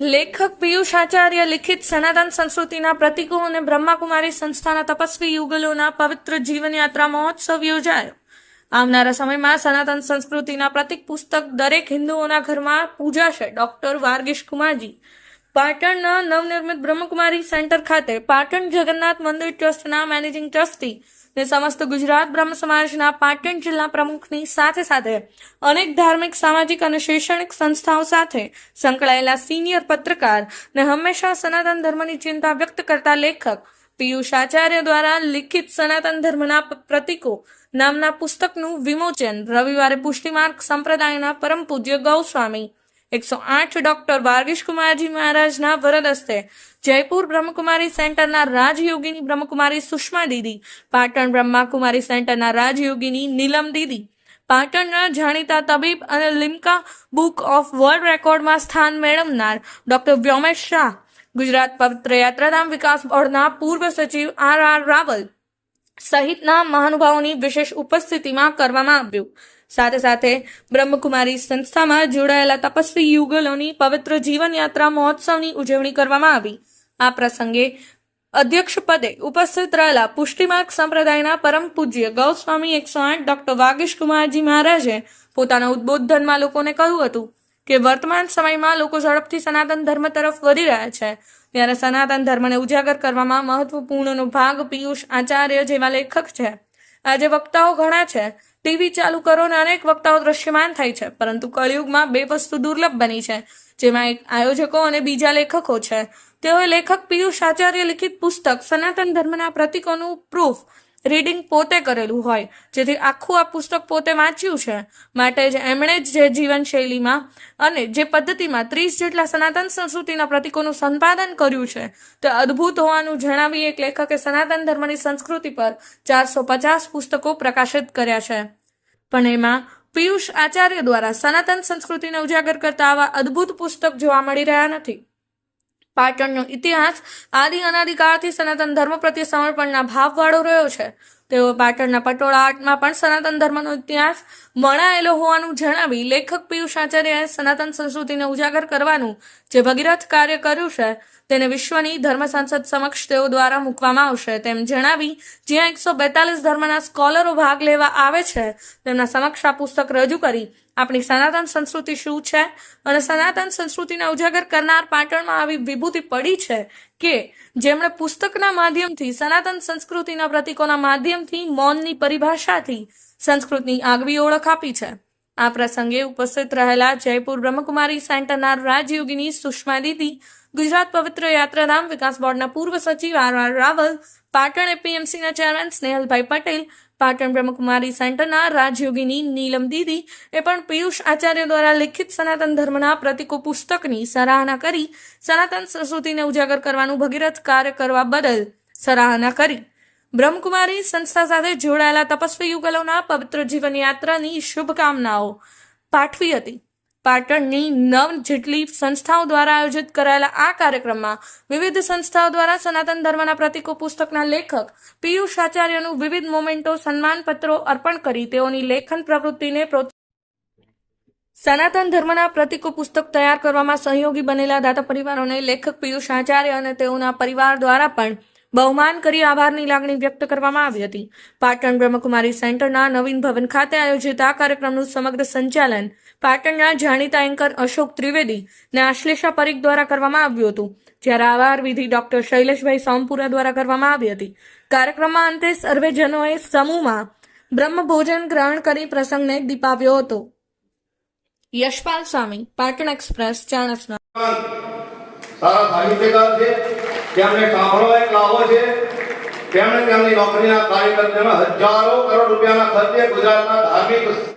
લેખક પિયુષ આચાર્ય લિખિત સનાતન સંસ્કૃતિના પ્રતિકો અને બ્રહ્માકુમારી સંસ્થાના તપસ્વી યુગલોના પવિત્ર જીવનયાત્રા મહોત્સવ યોજાયો. આવનારા સમયમાં સનાતન સંસ્કૃતિના પ્રતિક પુસ્તક દરેક હિન્દુઓના ઘરમાં પૂજાશે. ડોક્ટર વાર્ગીશ કુમારજી પાટણના નવનિર્મિત બ્રહ્મકુમારી સેન્ટર ખાતે પાટણ જગન્નાથ મંદિર ટ્રસ્ટના મેનેજિંગ ટ્રસ્ટી ને સમસ્ત ગુજરાત બ્રહ્મ સમાજના પાટણ જિલ્લા પ્રમુખની સાથે સાથે અનેક ધાર્મિક, સામાજિક અને શૈક્ષણિક સંસ્થાઓ સાથે સંકળાયેલા સિનિયર પત્રકાર ને હંમેશા સનાતન ધર્મની ચિંતા વ્યક્ત કરતા લેખક પિયુષ આચાર્ય દ્વારા લિખિત સનાતન ધર્મના પ્રતિકો નામના પુસ્તકનું વિમોચન રવિવારે પુષ્ટિમાર્ગ સંપ્રદાયના પરમ પૂજ્ય ગૌસ્વામી એકસો આઠ ડોક્ટર વાર્ગીશ કુમારજી મહારાજના વરદ હસ્તે જયપુર બ્રહ્મકુમારી સેન્ટરના રાજયોગીની બ્રહ્મકુમારી સુષ્મા દીદી, પાટણ બ્રહ્માકુમારી સેન્ટરના રાજયોગીની નીલમ દીદી, પાટણના જાણીતા તબીબ અને લિમ્કા બુક ઓફ વર્લ્ડ રેકોર્ડમાં સ્થાન મેળવનાર ડોક્ટર વ્યોમેશ શાહ, ગુજરાત પવિત્ર યાત્રાધામ વિકાસ બોર્ડના પૂર્વ સચિવ આર આર રાવલ સહિતના મહાનુભાવોની વિશેષ ઉપસ્થિતિમાં કરવામાં આવ્યું. સાથે સાથે બ્રહ્મકુમારી સંસ્થામાં જોડાયેલા તપસ્વી યુગલોની પવિત્ર જીવનયાત્રા મહોત્સવની ઉજવણી કરવામાં આવી. આ પ્રસંગે અધ્યક્ષ પદે ઉપસ્થિત રહેલા પુષ્ટિમાર્ગ સંપ્રદાયના પરમ પૂજ્ય ગૌસ્વામી એકસો આઠ ડોક્ટર વાગીશ કુમારજી મહારાજે પોતાના ઉદ્બોધનમાં લોકોને કહ્યું હતું કે વર્તમાન સમયમાં લોકો ઝડપથી સનાતન ધર્મ તરફ વધી રહ્યા છે. ત્યારે સનાતન ધર્મને ઉજાગર કરવામાં મહત્વપૂર્ણનો ભાગ પિયુષ આચાર્ય જેવા લેખક છે. આજે વક્તાઓ ઘણા છે. ટીવી ચાલુ કરો ને અનેક વક્તાઓ દ્રશ્યમાન થાય છે, પરંતુ કળિયુગમાં બે વસ્તુ દુર્લભ બની છે, જેમાં એક આયોજકો અને બીજા લેખકો છે. તેઓએ લેખક પિયુષ આચાર્ય લિખિત પુસ્તક સનાતન ધર્મના પ્રતિકોનું પ્રૂફ રીડિંગ પોતે કરેલું હોય. જેથી આખું આ પુસ્તક પોતે વાંચ્યું છે. માટે જ એમણે જ જે જીવનશૈલીમાં અને જે પદ્ધતિમાં ત્રીસ જેટલા સનાતન સંસ્કૃતિના પ્રતિકોનું સંપાદન કર્યું છે, તે અદ્ભુત હોવાનું જણાવી એક લેખકે સનાતન ધર્મની સંસ્કૃતિ પર ચારસો પચાસ પુસ્તકો પ્રકાશિત કર્યા છે. પણ એમાં પિયુષ આચાર્ય દ્વારા સનાતન સંસ્કૃતિને ઉજાગર કરતા આવા અદ્ભુત પુસ્તક જોવા મળી રહ્યા નથી. પાટણનો ઇતિહાસ આદિ અનાદિકાળથી સનાતન ધર્મ પ્રત્યે સમર્પણના ભાવવાળો રહ્યો છે. તેઓ પાટણના પટોળા આર્ટમાં પણ સનાતન ધર્મનો ઇતિહાસ વણાયેલો હોવાનું જણાવી લેખક પિયુષ આચાર્યએ સનાતન સંસ્કૃતિને ઉજાગર કરવાનું જે ભગીરથ કાર્ય કર્યું છે, તેને વિશ્વની ધર્મ સંસદ સમક્ષ તેઓ દ્વારા મૂકવામાં આવશે તેમ જણાવી જ્યાં એકસો બેતાલીસ ધર્મના સ્કોલરો ભાગ લેવા આવે છે, તેમના સમક્ષ આ પુસ્તક રજૂ કરી આપણી સનાતન સંસ્કૃતિ શું છે? અને સનાતન સંસ્કૃતિને ઉજાગર કરનાર પાટણમાં આવી વિભૂતિ પડી છે કે જેમણે પુસ્તકના માધ્યમથી, સનાતન સંસ્કૃતિના પ્રતીકોના માધ્યમથી મૌનની પરિભાષાથી સંસ્કૃતની આગવી ઓળખ આપી છે. આ પ્રસંગે ઉપસ્થિત રહેલા જયપુર બ્રહ્મકુમારી સેન્ટરના રાજયોગીની સુષ્મા દીદી, ગુજરાત પવિત્ર યાત્રાધામ વિકાસ બોર્ડના પૂર્વ સચિવ આર આર રાવલ, પાટણ એપીએમસીના ચેરમેન સ્નેહલભાઈ પટેલ પાટણ બ્રહ્મકુમારી સેન્ટરના રાજયોગીની નીલમ દીદી એ પણ પિયુષ આચાર્ય દ્વારા લિખિત સનાતન ધર્મના પ્રતિકો પુસ્તકની સરાહના કરી સનાતન સંસ્કૃતિને ઉજાગર કરવાનું ભગીરથ કાર્ય કરવા બદલ સરાહના કરી. બ્રહ્મકુમારી સંસ્થા સાથે જોડાયેલા તપસ્વી યુગલોના પવિત્ર જીવનયાત્રાની શુભકામનાઓ પાઠવી હતી. પાટણની નવ જેટલી સંસ્થાઓ દ્વારા આયોજિત કરાયેલા આ કાર્યક્રમમાં વિવિધ સંસ્થાઓ દ્વારા સનાતન ધર્મના પ્રતિકો, પુસ્તકના લેખક, પિયુષ આચાર્યનું વિવિધ મોમેન્ટો, સન્માનપત્રો અર્પણ કરી તેઓની લેખન પ્રવૃત્તિને સનાતન ધર્મના પ્રતિકો, પુસ્તક તૈયાર કરવામાં સહયોગી બનેલા દાતા પરિવારોને લેખક પિયુષ આચાર્ય અને તેઓના પરિવાર દ્વારા પણ બહુમાન કરી આભારની લાગણી વ્યક્ત કરવામાં આવી હતી. પાટણ બ્રહ્મકુમારી સેન્ટરના નવીન ભવન ખાતે આયોજિત આ કાર્યક્રમનું સમગ્ર સંચાલન પાટણના જાણીતા એન્કર અશોક ત્રિવેદી ને આશ્લેષા પરીખ દ્વારા કરવામાં આવ્યું હતું, જ્યારે આભાર વિધિ ડોક્ટર શૈલેષભાઈ સોમપુરા દ્વારા કરવામાં આવી હતી. કાર્યક્રમમાં અંતે સર્વેજનોએ સમૂહમાં બ્રહ્મ ભોજન ગ્રહણ કરી પ્રસંગને દીપાવ્યો હતો. યશપાલ સ્વામી, પાટણ એક્સપ્રેસ, ચાણસના. તેમને કાફળો એક લાવો છે. તેમણે તેમની નોકરીના કાર્યક્રમ હજારો કરોડ રૂપિયાના ખર્ચે ગુજરાતના ધાર્મિક